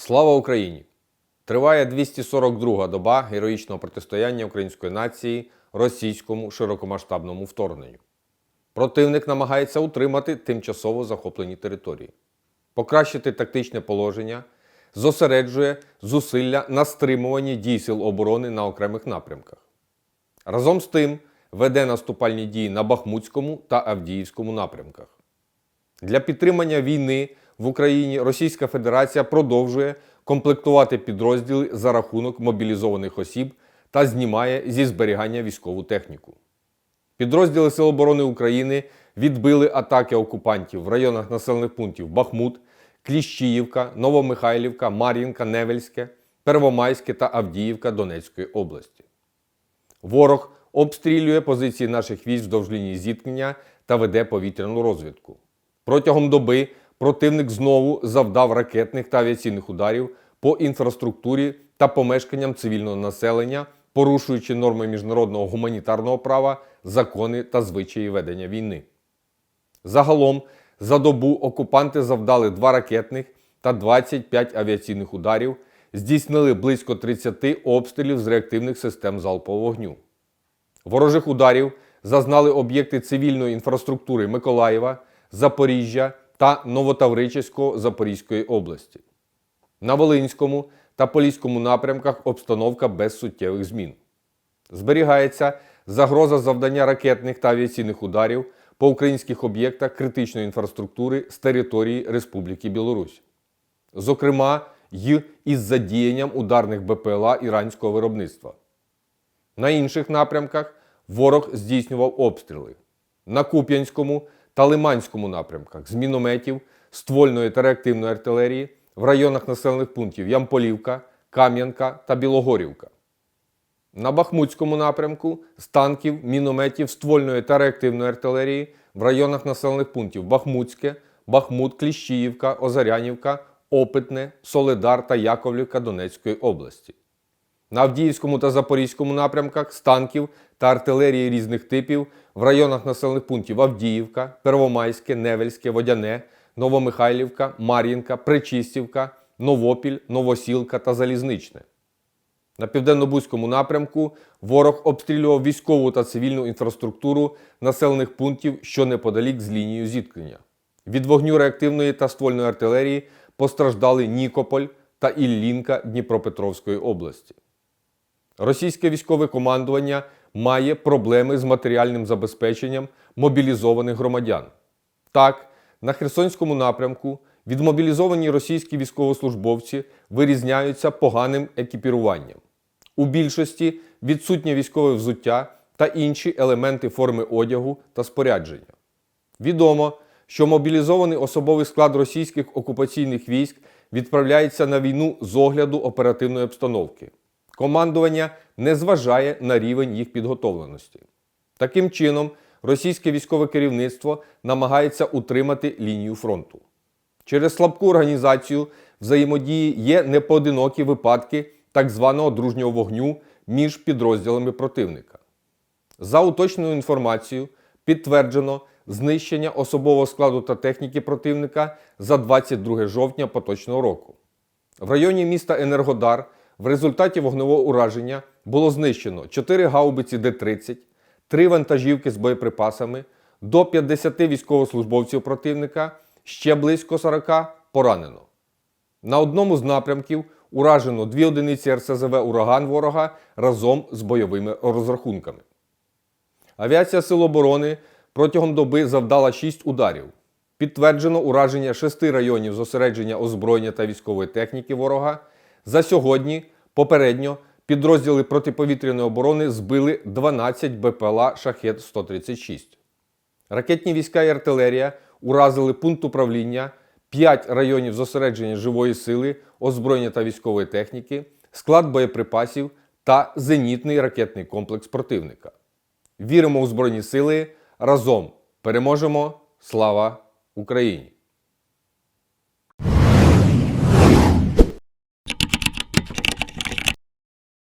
Слава Україні! Триває 242-га доба героїчного протистояння української нації російському широкомасштабному вторгненню. Противник намагається утримати тимчасово захоплені території, покращити тактичне положення, зосереджує зусилля на стримуванні дій сил оборони на окремих напрямках. Разом з тим веде наступальні дії на Бахмутському та Авдіївському напрямках. Для підтримання війни в Україні Російська Федерація продовжує комплектувати підрозділи за рахунок мобілізованих осіб та знімає зі зберігання військову техніку. Підрозділи Сил оборони України відбили атаки окупантів в районах населених пунктів Бахмут, Кліщіївка, Новомихайлівка, Мар'їнка, Невельське, Первомайське та Авдіївка Донецької області. Ворог обстрілює позиції наших військ вздовж лінії зіткнення та веде повітряну розвідку. Протягом доби противник знову завдав ракетних та авіаційних ударів по інфраструктурі та помешканням цивільного населення, порушуючи норми міжнародного гуманітарного права, закони та звичаї ведення війни. Загалом за добу окупанти завдали 2 ракетних та 25 авіаційних ударів, здійснили близько 30 обстрілів з реактивних систем залпового вогню. Ворожих ударів зазнали об'єкти цивільної інфраструктури Миколаєва, Запоріжжя та Новотавричівського Запорізької області. На Волинському та Поліському напрямках обстановка без суттєвих змін. Зберігається загроза завдання ракетних та авіаційних ударів по українських об'єктах критичної інфраструктури з території Республіки Білорусь. Зокрема, й із задіянням ударних БПЛА іранського виробництва. На інших напрямках ворог здійснював обстріли. На Куп'янському та Лиманському напрямках з мінометів, ствольної та реактивної артилерії в районах населених пунктів Ямполівка, Кам'янка та Білогорівка. На Бахмутському напрямку з танків, мінометів, ствольної та реактивної артилерії в районах населених пунктів Бахмутське, Бахмут, Кліщіївка, Озарянівка, Опитне, Соледар та Яковлівка Донецької області. На Авдіївському та Запорізькому напрямках з танків та артилерії різних типів в районах населених пунктів Авдіївка, Первомайське, Невельське, Водяне, Новомихайлівка, Мар'їнка, Причистівка, Новопіль, Новосілка та Залізничне. На південно-бузькому напрямку ворог обстрілював військову та цивільну інфраструктуру населених пунктів, що неподалік з лінією зіткнення. Від вогню реактивної та ствольної артилерії постраждали Нікополь та Іллінка Дніпропетровської області. Російське військове командування має проблеми з матеріальним забезпеченням мобілізованих громадян. Так, на Херсонському напрямку відмобілізовані російські військовослужбовці вирізняються поганим екіпіруванням. У більшості відсутнє військове взуття та інші елементи форми одягу та спорядження. Відомо, що мобілізований особовий склад російських окупаційних військ відправляється на війну з огляду оперативної обстановки. Командування не зважає на рівень їх підготовленості. Таким чином, російське військове керівництво намагається утримати лінію фронту. Через слабку організацію взаємодії є непоодинокі випадки так званого дружнього вогню між підрозділами противника. За уточненою інформацією, підтверджено знищення особового складу та техніки противника за 22 жовтня поточного року. В районі міста Енергодар в результаті вогневого ураження було знищено 4 гаубиці Д-30, 3 вантажівки з боєприпасами, до 50 військовослужбовців противника, ще близько 40 поранено. На одному з напрямків уражено дві одиниці РСЗВ Ураган ворога разом з бойовими розрахунками. Авіація Сил оборони протягом доби завдала 6 ударів. Підтверджено ураження 6 районів зосередження озброєння та військової техніки ворога. За сьогодні попередньо підрозділи протиповітряної оборони збили 12 БПЛА Шахет 136. Ракетні війська і артилерія уразили пункт управління, 5 районів зосередження живої сили, озброєння та військової техніки, склад боєприпасів та зенітний ракетний комплекс противника. Віримо у Збройні Сили. Разом переможемо! Слава Україні!